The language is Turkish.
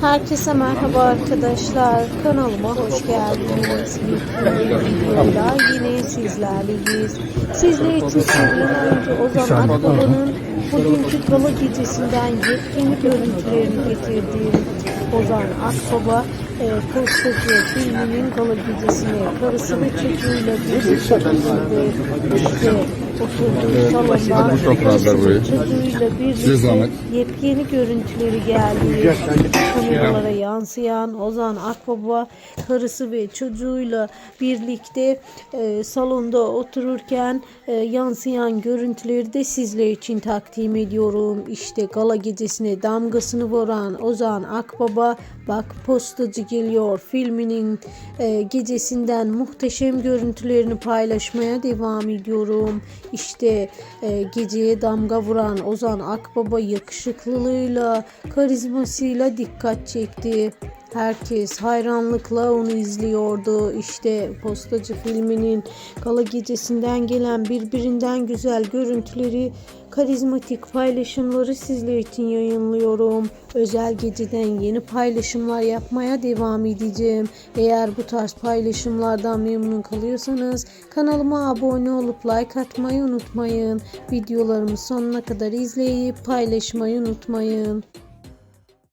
Herkese merhaba arkadaşlar. Kanalıma hoş geldiniz. Videoyla yine sizlerleyiz. Sizler için sevilen oyuncu Ozan Akbaba'nın bugünkü gala gecesinden yepyeni görüntülerini getirdiğim Ozan Akbaba e, Postacı filminin gala gecesine karısı ve çocuğuyla birlikte katıldı. İşte oturduğu salonda Bu toplantılar burayı. çocuğuyla birlikte yepyeni görüntüleri geldi. Kameralara yansıyan Ozan Akbaba karısı ve çocuğuyla birlikte e, salonda otururken e, yansıyan görüntüleri de sizler için takdim ediyorum. İşte gala gecesine damgasını vuran Ozan Akbaba Bak Postacı Geliyor filminin e, gecesinden muhteşem görüntülerini paylaşmaya devam ediyorum. İşte e, geceye damga vuran Ozan Akbaba yakışıklılığıyla, karizmasıyla dikkat çekti. Herkes hayranlıkla onu izliyordu. İşte Postacı filminin gala gecesinden gelen birbirinden güzel görüntüleri, karizmatik paylaşımları sizler için yayınlıyorum. Özel geceden yeni paylaşımlar yapmaya devam edeceğim. Eğer bu tarz paylaşımlardan memnun kalıyorsanız kanalıma abone olup like atmayı unutmayın. Videolarımı sonuna kadar izleyip paylaşmayı unutmayın.